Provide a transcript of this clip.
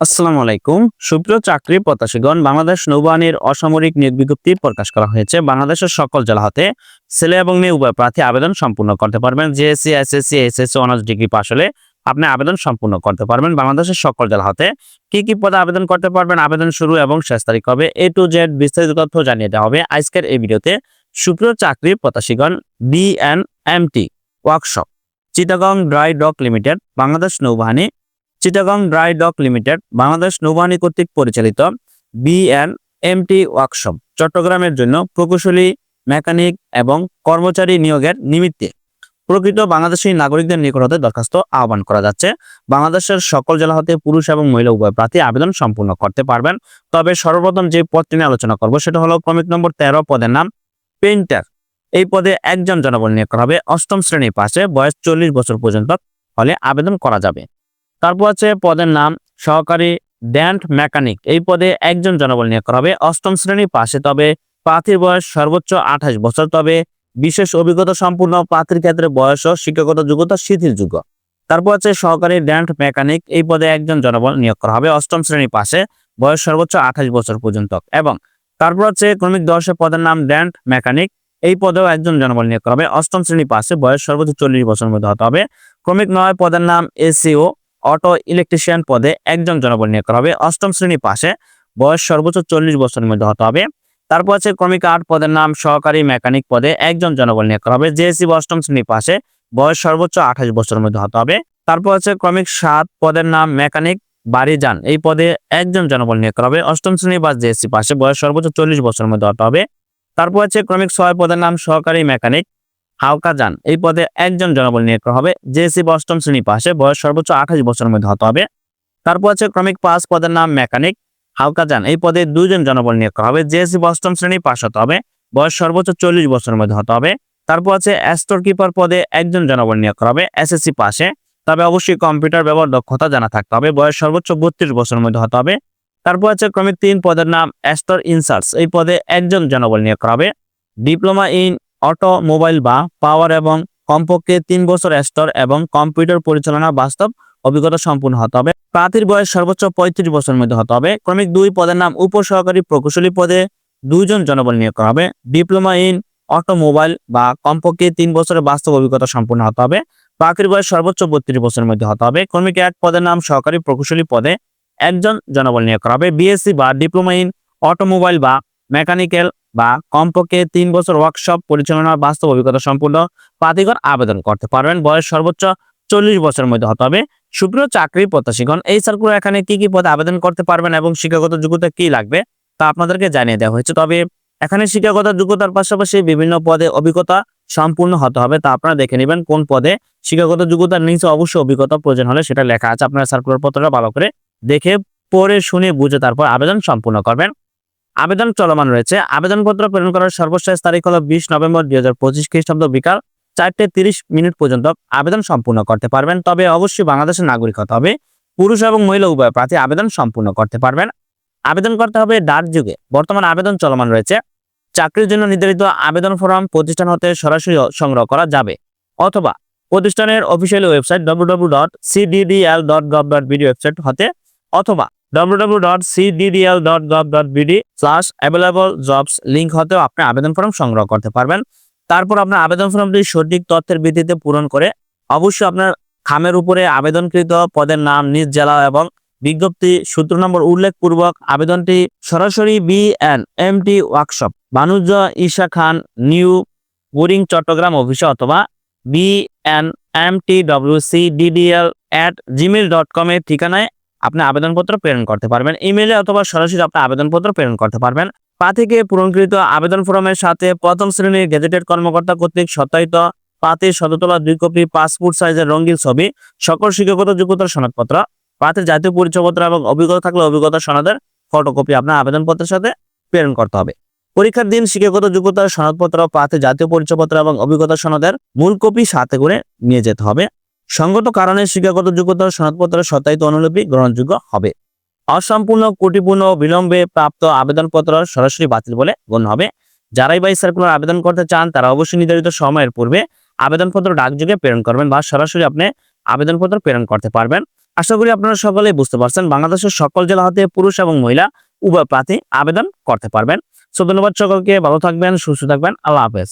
আসসালামু আলাইকুম। সুপ্রিয় চাকরি প্রত্যাশীগণ, বাংলাদেশ নৌবাহিনীর অসামরিক নিয়োগ বিজ্ঞপ্তি প্রকাশ করা হয়েছে। বাংলাদেশের সকল জেলা হতে ছেলে এবং মেয়ে উভয় প্রার্থী আবেদন সম্পূর্ণ করতে পারবেন। JSC SSC SSC honours degree pass হলে আপনি আবেদন সম্পূর্ণ করতে পারবেন। বাংলাদেশের সকল জেলা হতে কি কি পদে আবেদন করতে পারবেন, আবেদন শুরু এবং শেষ তারিখ হবে এ টু জেড বিস্তারিত তথ্য জানিয়ে দেওয়া হবে আজকের এই ভিডিওতে। সুপ্রিয় চাকরি প্রত্যাশীগণ BNMT workshop Chittagong dry dock limited Bangladesh নৌবাহিনী Chittagong dry dock limited, Bangladesh নৌবাহিনী কর্তৃক পরিচালিত বিএন এমটি ওয়ার্কশপ, চট্টগ্রামের জন্য প্রকৌশলী, মেকানিক এবং কর্মচারী নিয়োগের নিমিত্তে প্রকৃত বাংলাদেশী নাগরিকদের নিকট হতে দরখাস্ত আহ্বান করা যাচ্ছে। বাংলাদেশের সকল জেলা হতে পুরুষ এবং মহিলা উভয় প্রার্থী আবেদন সম্পূর্ণ করতে পারবেন। তবে সর্বপ্রথম যে পদটি নিয়ে আলোচনা করব সেটা হলো ক্রমিক নম্বর তেরো পদের নাম পেইন্টার। এই পদে একজন জনবল নিয়োগ করা হবে। অষ্টম শ্রেণি পাশে বয়স চল্লিশ বছর পর্যন্ত হলে আবেদন করা যাবে। তারপর আছে পদের নাম সহকারী ড্যান্ট মেকানিক। এই পদে একজন জনবল নিয়োগ করা হবে। অষ্টম শ্রেণি পাশে তবে প্রার্থীর বয়স সর্বোচ্চ আঠাশ বছর। তবে বিশেষ অভিজ্ঞতা সম্পূর্ণ প্রার্থীর ক্ষেত্রে বয়স ও শিক্ষাগত যোগ্যতা শিথিলযোগ্য তারপর আছে সহকারী ড্যান্ট মেকানিক। এই পদে একজন জনবল নিয়োগ করা হবে অষ্টম শ্রেণি পাশে বয়স সর্বোচ্চ আঠাশ বছর পর্যন্ত। এবং তারপর আছে ক্রমিক দশের পদের নাম ড্যান্ট মেকানিক। এই পদেও একজন জনবল নিয়োগ করা হবে। অষ্টম শ্রেণি পাশে বয়স সর্বোচ্চ চল্লিশ বছর মধ্যে হতে হবে। ক্রমিক নয় পদের নাম এসিও। অটো ইলেকট্রিশিয়ান পদে একজন জনবল নিয়োগ করা হবে। অষ্টম শ্রেণি পাশে বয়স সর্বোচ্চ চল্লিশ বছরের মধ্যে হতে হবে। তারপর আছে ক্রমিক আট পদের নাম, সহকারী মেকানিক পদে একজন জনবল নিয়োগ করা হবে। জেএসসি অষ্টম শ্রেণি পাশে বয়স সর্বোচ্চ আঠাশ বছরের মধ্যে হতে হবে। তারপর আছে ক্রমিক সাত পদের নাম মেকানিক বাড়ি যান এই পদে একজন জনবল নিয়োগ করা হবে। অষ্টম শ্রেণি বা জেএসসি পাশে বয়স সর্বোচ্চ চল্লিশ বছরের মধ্যে হতে হবে। তারপর আছে ক্রমিক ছয় পদের নাম, সহকারী মেকানিক হালকা যান। এই পদে একজন জনবল নিয়োগ করা হবে। জেএসসি অষ্টম শ্রেণি পাশে বয়স সর্বোচ্চ আঠাশ বছরের মধ্যে হতে হবে। তারপর আছে ক্রমিক পাঁচ পদের নাম মেকানিক। হালকা যান। এই পদে দুইজন জনবল নিয়োগ করা হবে। জেএসসি অষ্টম শ্রেণি পাশ হতে হবে। বয়স সর্বোচ্চ চল্লিশ বছরের মধ্যে হতে হবে। তারপর আছে অ্যাস্টোর কিপার পদে একজন জনবল নিয়োগ করা হবে এসএসসি পাশে। তবে অবশ্যই কম্পিউটার ব্যবহার দক্ষতা জানা থাকতে হবে। বয়স সর্বোচ্চ বত্রিশ বছরের মধ্যে হতে হবে। তারপর আছে ক্রমিক তিন পদের নাম অ্যাস্টোর ইনসার্টস। এই পদে একজন জনবল নিয়োগ করা হবে। ডিপ্লোমা ইন অটোমোবাইল বা পাওয়ার এবং কমপক্ষে তিন বছর স্টোর এবং কম্পিউটার পরিচালনা বাস্তব অভিজ্ঞতা সম্পূর্ণ হতে হবে। প্রার্থীর বয়স সর্বোচ্চ পঁয়ত্রিশ বছরের মধ্যে হতে হবে। ক্রমিক দুই পদের নাম উপসহকারী প্রকৌশলী পদে দুইজন জনবল নিয়োগ করা হবে। ডিপ্লোমা ইন অটোমোবাইল বা কমপক্ষে তিন বছরের বাস্তব অভিজ্ঞতা সম্পূর্ণ হতে হবে। প্রার্থীর বয়স সর্বোচ্চ বত্রিশ বছরের মধ্যে হতে হবে। ক্রমিক এক পদের নাম সহকারী প্রকৌশলী পদে একজন জনবল নিয়োগ করা হবে। বিএসসি বা ডিপ্লোমা ইন অটোমোবাইল বা মেকানিক্যাল বা কমপক্ষে তিন বছর ওয়ার্কশপ পরিচালনার বাস্তব অভিজ্ঞতা সম্পূর্ণ প্রার্থীগণ আবেদন করতে পারবেন। বয়স সর্বোচ্চ চল্লিশ বছরের মধ্যে হতে হবে। সুপ্রিয় চাকরি প্রত্যাশীগণ, এই সার্কুলার এখানে কি কি পদে আবেদন করতে পারবেন এবং শিক্ষাগত যোগ্যতা কি লাগবে তা আপনাদেরকে জানিয়ে দেওয়া হয়েছে। তবে এখানে শিক্ষাগত যোগ্যতার পাশাপাশি বিভিন্ন পদে অভিজ্ঞতা সম্পূর্ণ হতে হবে তা আপনারা দেখে নেবেন কোন পদে শিক্ষাগত যোগ্যতার নিচে অবশ্যই অভিজ্ঞতা প্রয়োজন হলে সেটা লেখা আছে। আপনারা সার্কুলার পত্রটা ভালো করে দেখে পড়ে, শুনে, বুঝে তারপর আবেদন সম্পূর্ণ করবেন। আবেদন চলমান রয়েছে। আবেদনপত্র প্রেরণ করার সর্বশেষ তারিখ হলো বিশ নভেম্বর দুই হাজার পঁচিশ খ্রিস্টাব্দ বিকাল চারটে তিরিশ মিনিট পর্যন্ত আবেদন সম্পূর্ণ করতে পারবেন। তবে অবশ্যই বাংলাদেশের নাগরিক হতে হবে। পুরুষ এবং মহিলা উভয় প্রার্থী আবেদন সম্পূর্ণ করতে পারবেন। আবেদন করতে হবে ডাক যুগে। বর্তমান আবেদন চলমান রয়েছে। চাকরির জন্য নির্ধারিত আবেদন ফর্ম প্রতিষ্ঠান হতে সরাসরি সংগ্রহ করা যাবে। অথবা প্রতিষ্ঠানের official website W dot CDDL dot gov dot BD website হতে অথবা www.cddl.gov.bd slash available jobs link হতেও আপনি আবেদন ফর্ম সংগ্রহ করতে পারবেন। তারপর আপনার আবেদন ফর্মটি সঠিক তথ্যের ভিত্তিতে পূরণ করে অবশ্যই আপনার খামের উপরে আবেদনকৃত পদের নাম, নিজ জেলা এবং বিজ্ঞপ্তি সূত্র নম্বর উল্লেখপূর্বক আবেদনটি সরাসরি B N M T workshop বাণিজ্য ঈশা খান, নিউ বোরিং চট্টগ্রাম অফিসে অথবা B N M T W C DDL at Gmail dot com এর ঠিকানায় আপনি আবেদনপত্র প্রেরণ করতে পারবেন। ইমেলে অথবা সরাসরি আপনি আবেদনপত্র প্রেরণ করতে পারবেন। প্রার্থীকে পূরণকৃত আবেদন ফর্মের সাথে প্রথম শ্রেণির গেজেটেড কর্মকর্তা কর্তৃক সত্যায়িত প্রার্থীর শততলা দুই কপি পাসপোর্ট সাইজের রঙিন ছবি, সকল শিক্ষাগত যোগ্যতার সনদপত্র প্রার্থীর জাতীয় পরিচয়পত্র এবং অভিজ্ঞতা থাকলে অভিজ্ঞতা সনদের ফটোকপি আপনার আবেদনপত্রের সাথে প্রেরণ করতে হবে। পরীক্ষার দিন শিক্ষাগত যোগ্যতার সনদপত্র প্রার্থীর জাতীয় পরিচয়পত্র এবং অভিজ্ঞতা সনদের মূল কপি সাথে করে নিয়ে যেতে হবে। সঙ্গত কারণে শিক্ষাগত যোগ্যতার সনদপত্রের সত্যায়িত অনুলিপি গ্রহণযোগ্য হবে। অসম্পূর্ণ, ত্রুটিপূর্ণ বিলম্বে প্রাপ্ত আবেদনপত্র সরাসরি বাতিল বলে গণ্য হবে। যারাই বাই সার্কুলার আবেদন করতে চান, তারা অবশ্যই নির্ধারিত সময়ের পূর্বে আবেদনপত্র ডাকযোগে প্রেরণ করবেন বা সরাসরি আপনি আবেদনপত্র প্রেরণ করতে পারবেন। আশা করি আপনারা সকলেই বুঝতে পারছেন, বাংলাদেশের সকল জেলা হতে পুরুষ এবং মহিলা উভয় প্রার্থী আবেদন করতে পারবেন। সো ধন্যবাদ সকলকে, ভালো থাকবেন, সুস্থ থাকবেন, আল্লাহ হাফেজ।